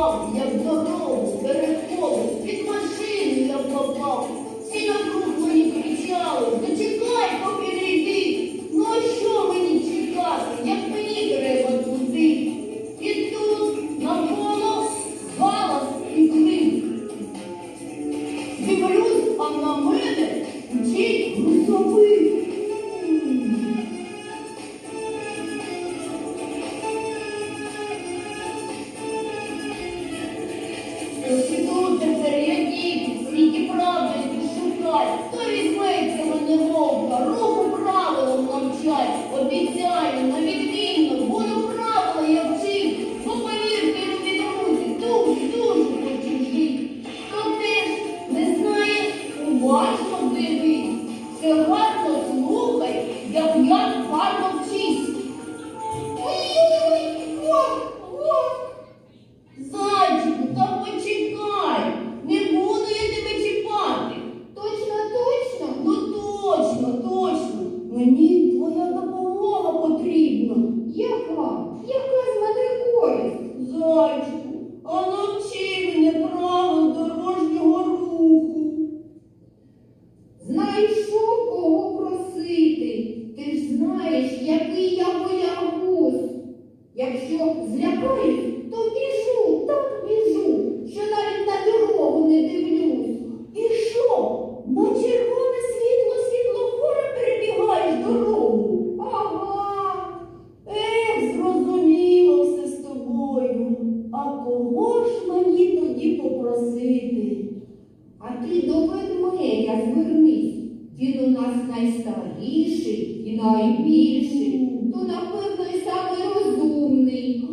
попав, як дорогу переходив, Я діти, скільки правди шукать, хто візьметься мене вовка, руку правилом навчай, обіцяю, на звернись. Він у нас найстаріший і найбільший, то напевно і самий розумний.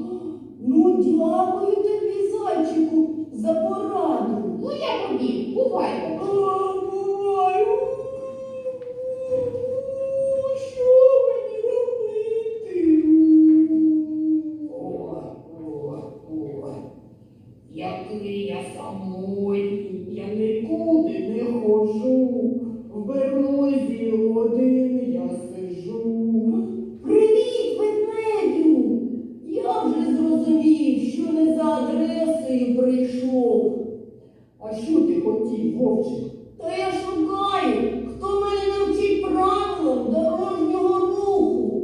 Ну, дякую тобі, зайчику, за пораду. Ну, я тобі, бувай. Який я самотній, нікуди не ходжу, в берлозі один я сижу. Привіт, ведмедю! Я вже зрозумів, що не за адресою прийшов. А що ти хотів, вовчик? Та я шукаю, хто мене навчить правилам дорожнього руху.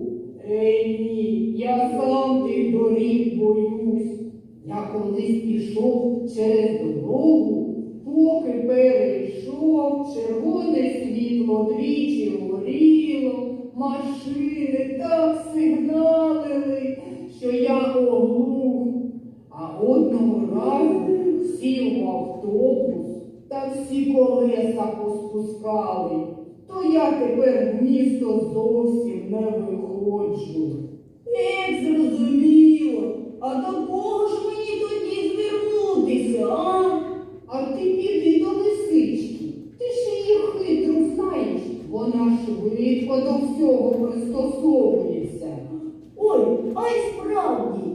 Ей ні, я сам тих доріг боюсь. Я колись пішов через дорогу, поки перейшов, червоне світло двічі горіло, машини так сигналили, що я оглух. А одного разу сів в автобус та всі колеса поспускали. То я тепер в місто зовсім не виходжу. Ех, зрозуміло. А до кого ж мені тоді звернутися, а? А ти піди до лисички. Ти ж її хитру знаєш. Вона швидко до всього пристосовується. Ой, а й справді.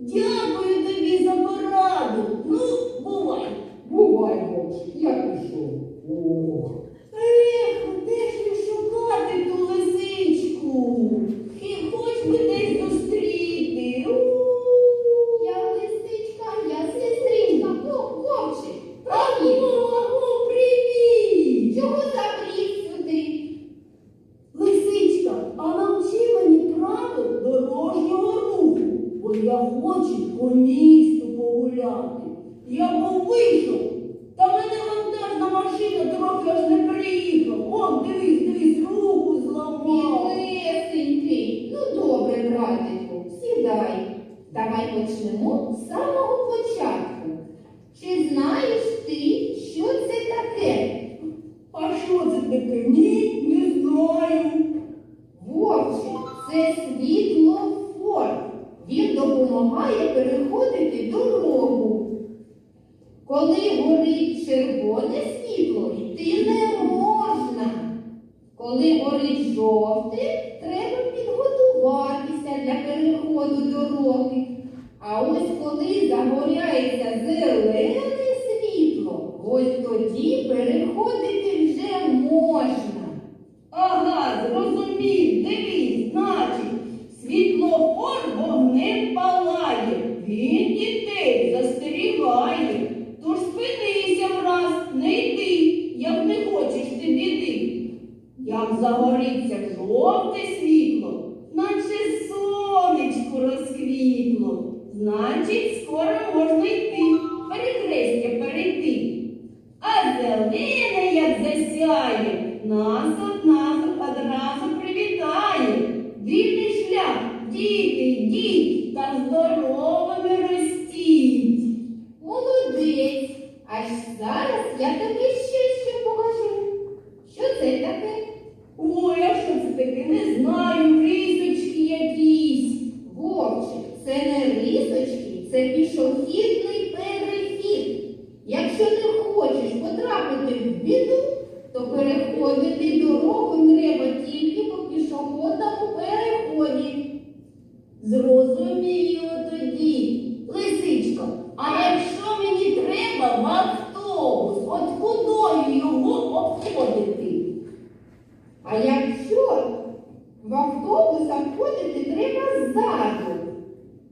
Дякую тобі за пораду. Ну, бувай. Бувай, Боже, я пішов. Ох. Ех, де ж не шукати ту лисичку? І хоч би десь зустріти. У. Я лисичка, я сестричка, хлопчик. Привіт. О, привіт. Чого забрів сюди? Лисичка, а навчи мені правил дорожнього руху, бо я хочу по місту погуляти. Я був вийшов, та мене вантажна машина трохи аж не приїхав. О, дивись, дивись, руку зламав. Білесенький. Ну добре, братику, сідай. Давай почнемо з самого початку. Коли горить червоне світло, йти не можна. Коли горить жовте, треба підготуватися для переходу дороги. А ось коли загоряється எதுக்கு А якщо в автобус обходити треба ззаду,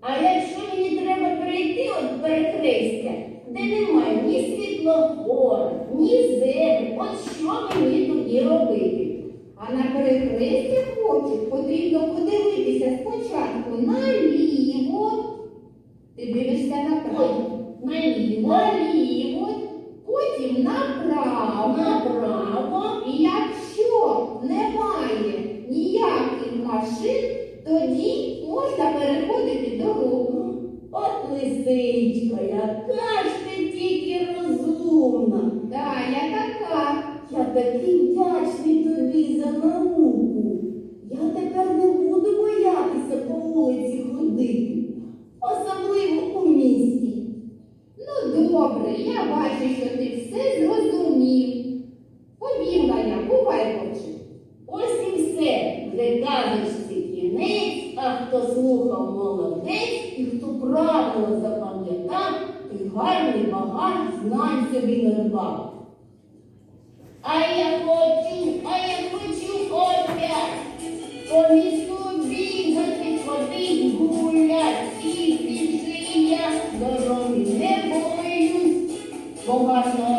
А якщо мені треба перейти от перехрестя, де немає ні світлофора, ні зебри, от що мені тоді робити? а на перехресті хочуть, потрібно подивитися спочатку наліво. Ти дивишся направо. Наліво, Наліво, потім направо. направо. І якщо немає ніяких машин, тоді можна переходити дорогу. От лисичка, яка ж ти тільки розумна. Да, я така. Я такий вдячний тобі за науку. Я тепер не буду боятися по вулиці ходити, особливо у місті. Ну добре, я бачу, що ти все зрозумів. Побігла я, бувай хоче. Ось і все. Вже казочці кінець, а хто слухав молодець і хто правильно запам'ятав, гарний багаж знань собі надбав. А я хочу, а я хочу опять по місту бігати, ходить гулять, і більше я дороги не боюсь, бо гарно